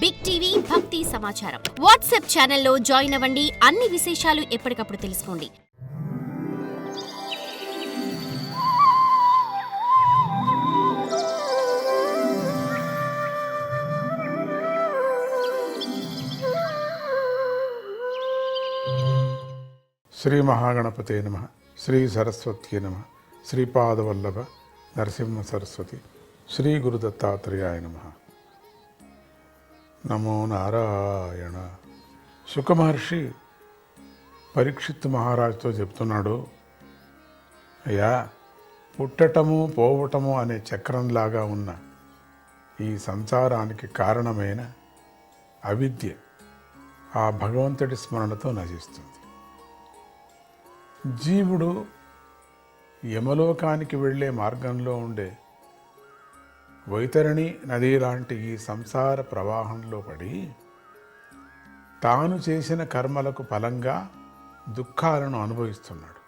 Big TV భక్తి సమాచారం WhatsApp ఛానల్లో జాయిన్ అవ్వండి. అన్ని విశేషాలు ఎప్పటికప్పుడు తెలుసుకోండి. శ్రీ మహాగణపతే నమ. శ్రీ సరస్వత్యే నమ. శ్రీపాదవల్లభ నరసింహ సరస్వతి. శ్రీ గురుదత్తాత్రేయాయ నమ. నమో నారాయణ. సుఖమహర్షి పరీక్షిత్ మహారాజుతో చెప్తున్నాడు అయ్యా పుట్టటము పోవటము అనే చక్రంలాగా ఉన్న ఈ సంసారానికి కారణమైన అవిద్య ఆ భగవంతుడి స్మరణతో నశిస్తుంది. జీవుడు యమలోకానికి వెళ్ళే మార్గంలో ఉండే వైతరణి నది లాంటి ఈ సంసార ప్రవాహంలో పడి తాను చేసిన కర్మలకు ఫలంగా దుఃఖాలను అనుభవిస్తున్నాడు.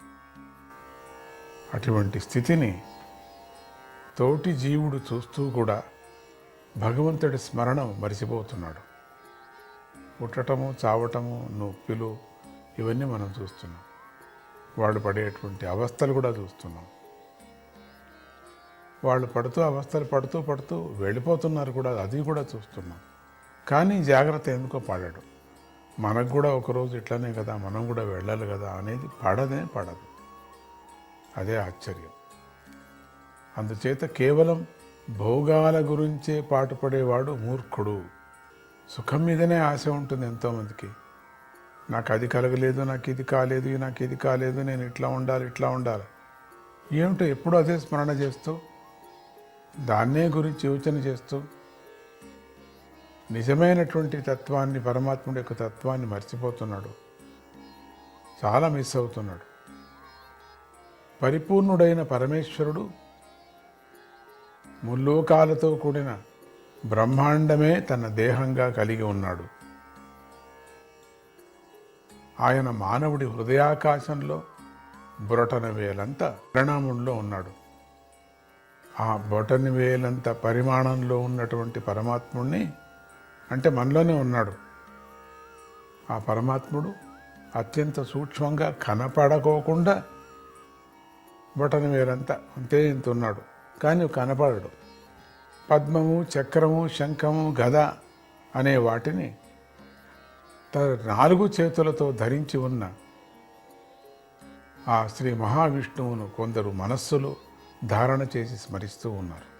అటువంటి స్థితిని తోటి జీవుడు చూస్తూ కూడా భగవంతుడి స్మరణ మరిచిపోతున్నాడు పుట్టటము చావటము నొప్పిలు ఇవన్నీ మనం చూస్తున్నాం. వాళ్ళు పడేటువంటి అవస్థలు కూడా చూస్తున్నాం. వాళ్ళు పడుతూ అవస్థలు పడుతూ పడుతూ వెళ్ళిపోతున్నారు కూడా అది కూడా చూస్తున్నాం. కానీ జాగ్రత్త ఎందుకో పడడు. మనకు కూడా ఒకరోజు ఇట్లనే కదా మనం కూడా వెళ్ళాలి కదా అనేది పడదే పడదు. అదే ఆశ్చర్యం. అందుచేత కేవలం భోగాల గురించే పాటుపడేవాడు మూర్ఖుడు. సుఖం మీదనే ఆశ ఉంటుంది ఎంతోమందికి. నాకు అది కలగలేదు నాకు ఇది కాలేదు నాకు ఇది కాలేదు నేను ఇట్లా ఉండాలి ఇట్లా ఉండాలి. ఏమిటో ఎప్పుడు అదే స్మరణ చేస్తూ దాన్నే గురించి యోచన చేస్తూ నిజమైనటువంటి తత్వాన్ని పరమాత్ముడి యొక్క తత్వాన్ని మర్చిపోతున్నాడు. చాలా మిస్ అవుతున్నాడు. పరిపూర్ణుడైన పరమేశ్వరుడు ముల్లోకాలతో కూడిన బ్రహ్మాండమే తన దేహంగా కలిగి ఉన్నాడు. ఆయన మానవుడి హృదయాకాశంలో బురటన వేలంత పరిణామంలో ఉన్నాడు. ఆ బొటని వేలంత పరిమాణంలో ఉన్నటువంటి పరమాత్ముడిని అంటే మనలోనే ఉన్నాడు. ఆ పరమాత్ముడు అత్యంత సూక్ష్మంగా కనపడకోకుండా బొటని వేలంత అంతే ఇంత ఉన్నాడు. కానీ కనపడడు. పద్మము చక్రము శంఖము గద అనే వాటిని నాలుగు చేతులతో ధరించి ఉన్న ఆ శ్రీ మహావిష్ణువును కొందరు మనస్సులో ధారణ చేసి స్మరిస్తూ ఉన్నారు.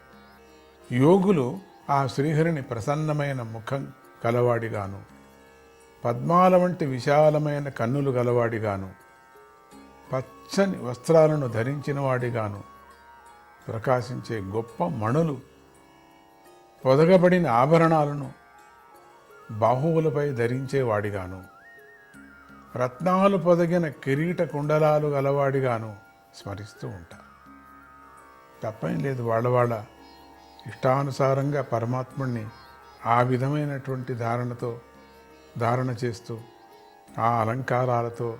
యోగులు ఆ శ్రీహరిని ప్రసన్నమైన ముఖం గలవాడిగాను పద్మాల వంటి విశాలమైన కన్నులు గలవాడిగాను పచ్చని వస్త్రాలను ధరించిన వాడిగాను ప్రకాశించే గొప్ప మణులు పొదగబడిన ఆభరణాలను బాహువులపై ధరించేవాడిగాను రత్నాలు పొదగిన కిరీట కుండలాలు గలవాడిగాను స్మరిస్తూ ఉంటారు. తప్పేం లేదు. వాళ్ళ వాళ్ళ ఇష్టానుసారంగా పరమాత్ముడిని ఆ విధమైనటువంటి ధారణతో ధారణ చేస్తూ ఆ అలంకారాలతో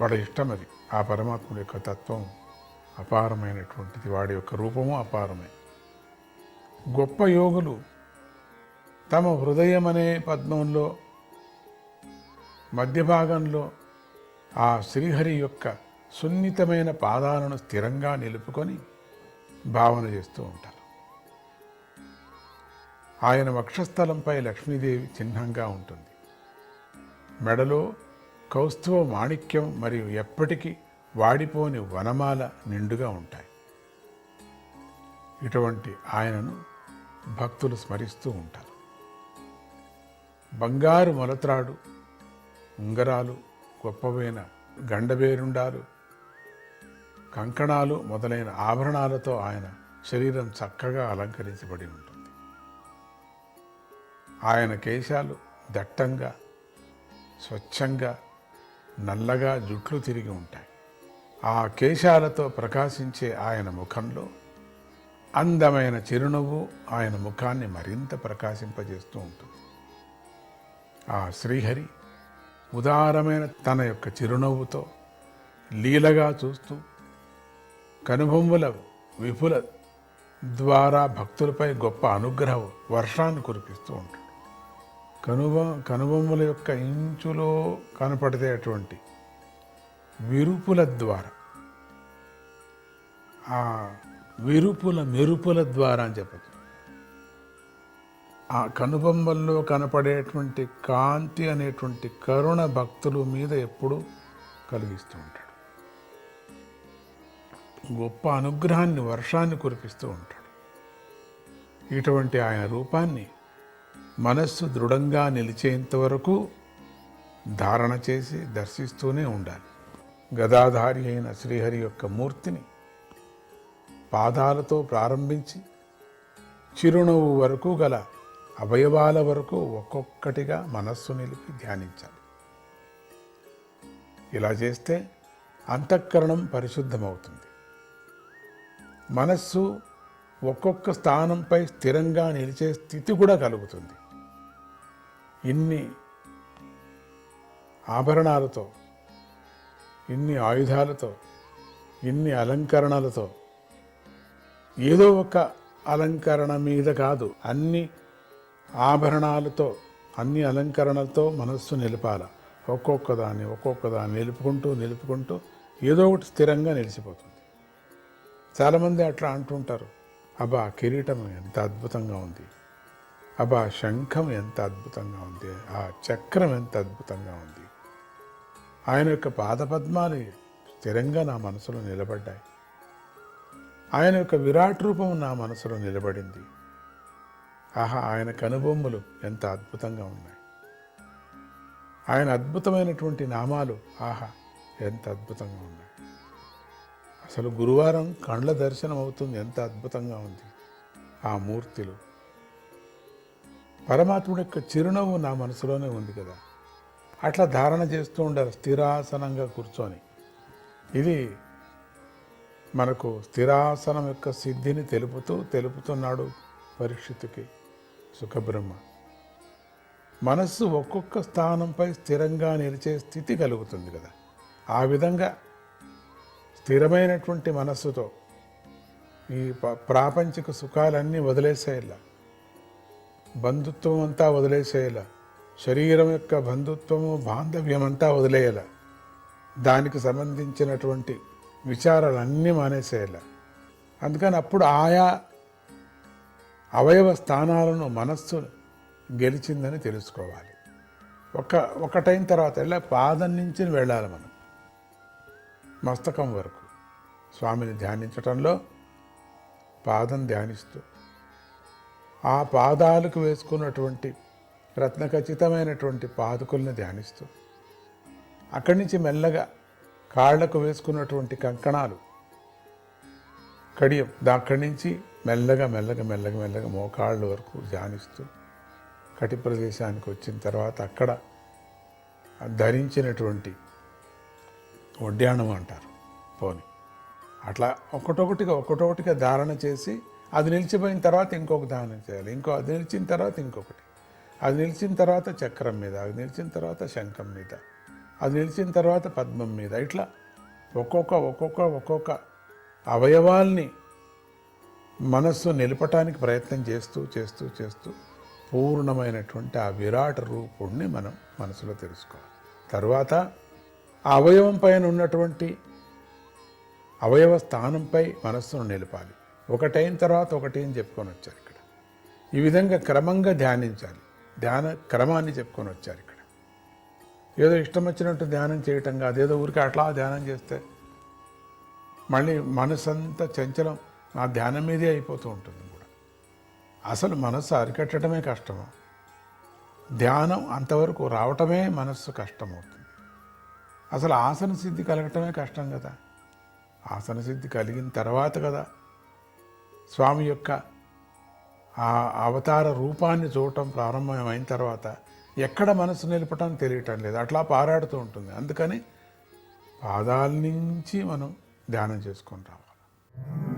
వాడి ఇష్టం అది. ఆ పరమాత్ముడి యొక్క తత్వం అపారమైనటువంటిది. వాడి యొక్క రూపము అపారమే. గొప్ప యోగులు తమ హృదయం అనే పద్మంలో మధ్య భాగంలో ఆ శ్రీహరి యొక్క సున్నితమైన పాదాలను స్థిరంగా నిలుపుకొని భావన చేస్తూ ఉంటారు. ఆయన వక్షస్థలంపై లక్ష్మీదేవి చిహ్నంగా ఉంటుంది. మెడలో కౌస్తువ మాణిక్యం మరియు ఎప్పటికీ వాడిపోని వనమాల నిండుగా ఉంటాయి. ఇటువంటి ఆయనను భక్తులు స్మరిస్తూ ఉంటారు. బంగారు మొలత్రాడు ఉంగరాలు గొప్పవైన గండబేరుండాలు కంకణాలు మొదలైన ఆభరణాలతో ఆయన శరీరం చక్కగా అలంకరించబడి ఉంటుంది. ఆయన కేశాలు దట్టంగా స్వచ్ఛంగా నల్లగా జుట్లు తిరిగి ఉంటాయి. ఆ కేశాలతో ప్రకాశించే ఆయన ముఖంలో అందమైన చిరునవ్వు ఆయన ముఖాన్ని మరింత ప్రకాశింపజేస్తూ ఉంటుంది. ఆ శ్రీహరి ఉదారమైన తన యొక్క చిరునవ్వుతో లీలగా చూస్తూ కనుబొమ్మల విపుల ద్వారా భక్తులపై గొప్ప అనుగ్రహం వర్షాన్ని కురిపిస్తూ ఉంటాడు కనుబ కనుబొమ్మల యొక్క ఇంచులో కనపడితేటువంటి విరుపుల ద్వారా ఆ విరుపుల మెరుపుల ద్వారా అని చెప్పచ్చు. ఆ కనుబొమ్మల్లో కనపడేటువంటి కాంతి అనేటువంటి కరుణ భక్తుల మీద ఎప్పుడూ కలిగిస్తూ ఉంటాడు గొప్ప అనుగ్రహాన్ని వర్షాన్ని కురిపిస్తూ ఉంటాడు. ఇటువంటి ఆయన రూపాన్ని మనస్సు దృఢంగా నిలిచేంత వరకు ధారణ చేసి దర్శిస్తూనే ఉండాలి. గదాధారి అయిన శ్రీహరి యొక్క మూర్తిని పాదాలతో ప్రారంభించి చిరునవ్వు వరకు గల అవయవాల వరకు ఒక్కొక్కటిగా మనస్సు నిలిపి ధ్యానించాలి. ఇలా చేస్తే అంతఃకరణం పరిశుద్ధమవుతుంది. మనస్సు ఒక్కొక్క స్థానంపై స్థిరంగా నిలిచే స్థితి కూడా కలుగుతుంది. ఇన్ని ఆభరణాలతో ఇన్ని ఆయుధాలతో ఇన్ని అలంకరణలతో ఏదో ఒక అలంకరణ మీద కాదు అన్ని ఆభరణాలతో అన్ని అలంకరణలతో మనస్సు నిలపాల. ఒక్కొక్క దాన్ని ఒక్కొక్క దాన్ని నిలుపుకుంటూ నిలుపుకుంటూ ఏదో ఒకటి స్థిరంగా నిలిచిపోతుంది. చాలామంది అట్లా అంటుంటారు అబ్బా కిరీటం ఎంత అద్భుతంగా ఉంది. అబ్బా శంఖం ఎంత అద్భుతంగా ఉంది. ఆ చక్రం ఎంత అద్భుతంగా ఉంది. ఆయన యొక్క పాదపద్మాలు స్థిరంగా నా మనసులో నిలబడ్డాయి. ఆయన యొక్క విరాట్ రూపం నా మనసులో నిలబడింది. ఆహా ఆయన కనుబొమ్మలు ఎంత అద్భుతంగా ఉన్నాయి. ఆయన అద్భుతమైనటువంటి నామాలు ఆహా ఎంత అద్భుతంగా ఉన్నాయి. అసలు గురువారం కండ్ల దర్శనం అవుతుంది. ఎంత అద్భుతంగా ఉంది ఆ మూర్తిలో. పరమాత్ముడి యొక్క చిరునవ్వు నా మనసులోనే ఉంది కదా. అట్లా ధారణ చేస్తూ ఉండాలి స్థిరాసనంగా కూర్చొని. ఇది మనకు స్థిరాసనం యొక్క సిద్ధిని తెలుపుతూ తెలుపుతున్నాడు పరీక్షితుకి సుఖబ్రహ్మ. మనస్సు ఒక్కొక్క స్థానంపై స్థిరంగా నిలిచే స్థితి కలుగుతుంది కదా. ఆ విధంగా స్థిరమైనటువంటి మనస్సుతో ఈ ప్రాపంచిక సుఖాలన్నీ వదిలేసేయాల. బంధుత్వం అంతా వదిలేసేయాల. శరీరం యొక్క బంధుత్వము బాంధవ్యం అంతా వదిలేయాల. దానికి సంబంధించినటువంటి విచారాలన్నీ మానేసేయాల. అందుకని అప్పుడు ఆయా అవయవ స్థానాలను మనస్సు గెలిచిందని తెలుసుకోవాలి. ఒక ఒకటైన తర్వాత వెళ్ళా పాదం నుంచి వెళ్ళాలి మనం. మస్తకం వరకు. స్వామిని ధ్యానించటంలో పాదం ధ్యానిస్తూ ఆ పాదాలకు వేసుకున్నటువంటి రత్నఖచితమైనటువంటి పాదుకుల్ని ధ్యానిస్తూ అక్కడి నుంచి మెల్లగా కాళ్ళకు వేసుకున్నటువంటి కంకణాలు కడియం దాక్కడి నుంచి మెల్లగా మెల్లగా మెల్లగా మెల్లగా మోకాళ్ళ వరకు ధ్యానిస్తూ కటి ప్రదేశానికి వచ్చిన తర్వాత అక్కడ ధరించినటువంటి వడ్డాణం అంటారు పోనీ. అట్లా ఒకటొకటిగా ఒకటొకటిగా ధారణ చేసి అది నిలిచిపోయిన తర్వాత ఇంకొక ధారణ చేయాలి. ఇంకో అది నిలిచిన తర్వాత ఇంకొకటి. అది నిలిచిన తర్వాత చక్రం మీద అది నిలిచిన తర్వాత శంఖం మీద అది నిలిచిన తర్వాత పద్మం మీద. ఇట్లా ఒక్కొక్క ఒక్కొక్క ఒక్కొక్క అవయవాల్ని మనస్సు నిలపటానికి ప్రయత్నం చేస్తూ చేస్తూ చేస్తూ పూర్ణమైనటువంటి ఆ విరాట రూపుణ్ణి మనం మనసులో తెలుసుకోవాలి. తర్వాత ఆ అవయవం పైన ఉన్నటువంటి అవయవ స్థానంపై మనస్సును నిలపాలి. ఒకటైన తర్వాత ఒకటి అని చెప్పుకొని వచ్చారు ఇక్కడ. ఈ విధంగా క్రమంగా ధ్యానించాలి. ధ్యాన క్రమాన్ని చెప్పుకొని వచ్చారు ఇక్కడ. ఏదో ఇష్టం వచ్చినట్టు ధ్యానం చేయటం కాదు. ఏదో ఊరికి అట్లా ధ్యానం చేస్తే మళ్ళీ మనసు అంతా చంచలం ఆ ధ్యానం మీదే అయిపోతూ ఉంటుంది కూడా. అసలు మనస్సు అరికట్టడమే కష్టము. ధ్యానం అంతవరకు రావటమే మనస్సు కష్టమవుతుంది. అసలు ఆసన సిద్ధి కలగటమే కష్టం కదా. ఆసన సిద్ధి కలిగిన తర్వాత కదా స్వామి యొక్క ఆ అవతార రూపాన్ని చూడటం ప్రారంభమైన తర్వాత ఎక్కడ మనసు నిలపటం తెలియటం లేదు. అట్లా పారాడుతూ ఉంటుంది. అందుకని పాదాల నుంచి మనం ధ్యానం చేసుకొని రావాలి